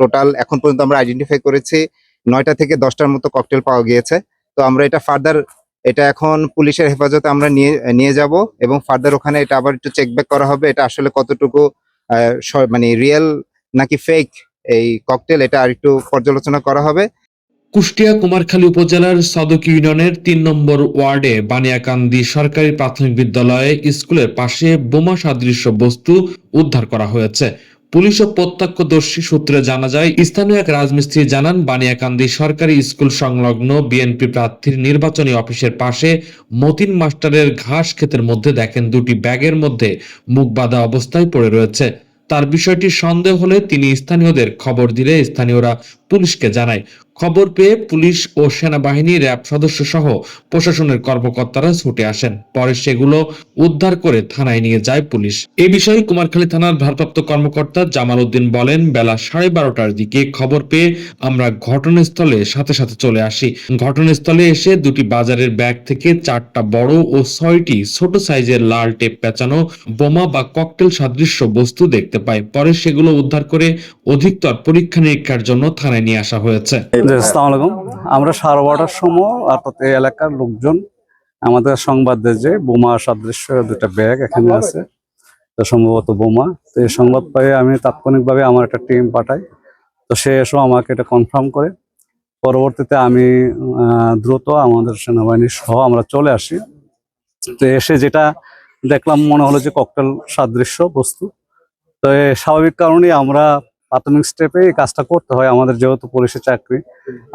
Total এখন পর্যন্ত আমরা আইডেন্টিফাই করেছি নয়টা থেকে দশটার মতো ককটেল পাওয়া গিয়েছে। তো আমরা এটা ফার্দার এটা এখন পুলিশের হেফাজতে আমরা নিয়ে নিয়ে যাব এবং ফার্দার ওখানে এটা আবার একটু চেক ব্যাক করা হবে, এটা আসলে কতটুকু মানে রিয়েল নাকি ফেক এই ককটেল এটা আর একটু পর্যালোচনা করা হবে। কুষ্টিয়া কুমারখালী উপজেলার সদক ইউনিয়নের তিন নম্বর ওয়ার্ডে বানিয়াকান্দি সরকারি প্রাথমিক বিদ্যালয়ে স্কুলের পাশে বোমা সাদৃশ্য বস্তু উদ্ধার করা হয়েছে। পুলিশ ও প্রত্যক্ষদর্শী সূত্রে জানা যায়, স্থানীয় এক রাজমিস্ত্রি জানান, বানিয়াকান্দি সরকারি স্কুল সংলগ্ন বিএনপি প্রার্থীর নির্বাচনী অফিসের পাশে মতিন মাস্টারের ঘাস ক্ষেতের মধ্যে দেখেন দুটি ব্যাগের মধ্যে মুখ বাঁধা অবস্থায় পড়ে রয়েছে। তার বিষয়টি সন্দেহ হলে তিনি স্থানীয়দের খবর দিলে স্থানীয়রা পুলিশকে জানায়। খবর পেয়ে পুলিশ ও সেনাবাহিনী, র্যাব সদস্য সহ প্রশাসনের কর্মকর্তারা ছুটে আসেন। পরে সেগুলো উদ্ধার করে থানায় নিয়ে যায় পুলিশ। এ বিষয়ে কুমারখালী থানার ভারপ্রাপ্ত কর্মকর্তা জামাল উদ্দিন বলেন, বেলা সাড়ে বারোটার দিকে খবর পেয়ে আমরা ঘটনাস্থলে সাথে সাথে চলে আসি। ঘটনাস্থলে এসে দুটি বাজারের ব্যাগ থেকে চারটা বড় ও ছয়টি ছোট সাইজের লাল টেপ পেঁচানো বোমা বা ককটেল সাদৃশ্য বস্তু দেখতে পাই। পরে সেগুলো উদ্ধার করে অধিকতর পরীক্ষা নিরীক্ষার জন্য থানায় নিয়ে আসা হয়েছে। জি, আমরা সাড়ে বারোটার সময় অর্থাৎ এই এলাকার লোকজন আমাদের সংবাদ দেয় যে বোমা সাদৃশ্য দুটা ব্যাগ এখানে আছে তো সম্ভবত বোমা। তো এই সংবাদ পেয়ে আমি তাৎক্ষণিকভাবে আমার একটা টিম পাঠাই। তো সে এসে আমাকে এটা কনফার্ম করে। পরবর্তীতে আমি দ্রুত আমাদের সেনাবাহিনী সহ আমরা চলে আসি। তো এসে যেটা দেখলাম মনে হলো যে ককটেল সাদৃশ্য বস্তু। তো স্বাভাবিক কারণেই আমরা প্রাথমিক স্টেপে এই কাজটা করতে হয় আমাদের যেহেতু পুলিশের চাকরি।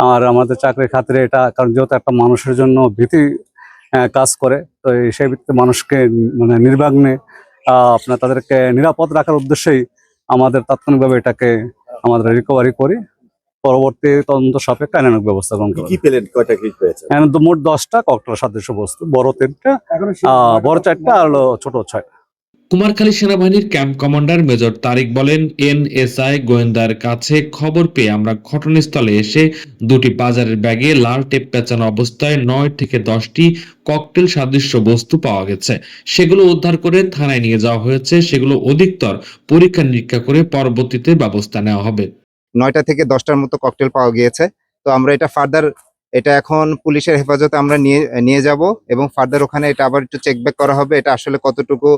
আর আমাদের চাকরির খাতিরে এটা কারণ যেহেতু একটা মানুষের জন্য ভীতি কাজ করে তো এই সেই ভিত্তিতে মানুষকে মানে নির্বাগ্নে আহ, আপনার তাদেরকে নিরাপদ রাখার উদ্দেশ্যেই আমাদের তাৎক্ষণিকভাবে এটাকে আমাদের রিকভারি করি। পরবর্তী তদন্ত সাপেক্ষে আইনানুক ব্যবস্থা গ্রহণ কি করা কি পেলেন? কয়টা কি পেয়েছে এখানে তো মোট দশটা ককটেল সাদৃশ্য বস্তু বড় তিনটা আহ, বড় চারটা আর ছোট ছয় কুমারখালী সেনাবাহিনীর ক্যাম্প কমান্ডার মেজর তারিক বলেন, এনএসআই গোয়েন্দার কাছে খবর পেয়ে আমরা ঘটনাস্থলে এসে দুটি বাজারের ব্যাগে লাল টেপ পেঁচানো অবস্থায় নয় থেকে দশটি ককটেল সাদৃশ্য বস্তু পাওয়া গেছে। সেগুলো উদ্ধার করে থানায় নিয়ে যাওয়া হয়েছে। সেগুলো অধিকতর পরীক্ষা নিরীক্ষা করে পরবর্তীতে ব্যবস্থা নেওয়া হবে। নয়টা থেকে দশটার মতো ককটেল পাওয়া গিয়েছে। তো আমরা এটা ফার্দার, এটা এখন পুলিশের হেফাজতে আমরা নিয়ে নিয়ে যাব এবং ফার্দার ওখানে এটা আবার একটু চেক ব্যাক করা হবে। এটা আসলে কতটুকু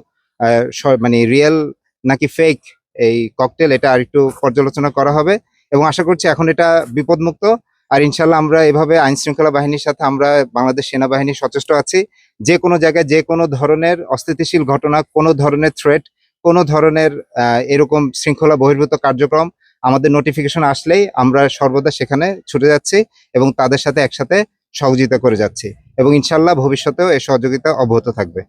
মানে রিয়েল নাকি ফেক এই ককটেল এটা আর একটু পর্যালোচনা করা হবে এবং আশা করছি এখন এটা বিপদমুক্ত। আর ইনশাল্লাহ আমরা এভাবে আইন শৃঙ্খলা বাহিনীর সাথে আমরা বাংলাদেশ সেনাবাহিনী সচেষ্ট আছি। যে কোনো জায়গায় যে কোনো ধরনের অস্থিতিশীল ঘটনা, কোনো ধরনের থ্রেট কোনো ধরনের এরকম শৃঙ্খলা বহির্ভূত কার্যক্রম আমাদের নোটিফিকেশন আসলেই আমরা সর্বদা সেখানে ছুটে যাচ্ছি এবং তাদের সাথে একসাথে সহযোগিতা করে যাচ্ছি এবং ইনশাল্লাহ ভবিষ্যতেও এই সহযোগিতা অব্যাহত থাকবে।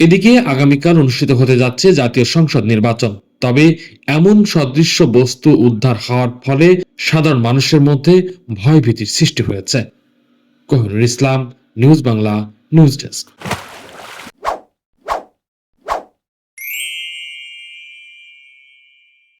এদিকে আগামীকাল অনুষ্ঠিত হতে যাচ্ছে জাতীয় সংসদ নির্বাচন। তবে এমন সদৃশ্য বস্তু উদ্ধার হওয়ার ফলে সাধারণ মানুষের মধ্যে ভয়ভীতির সৃষ্টি হয়েছে। Kohinoor Islam, news Bangla, news desk.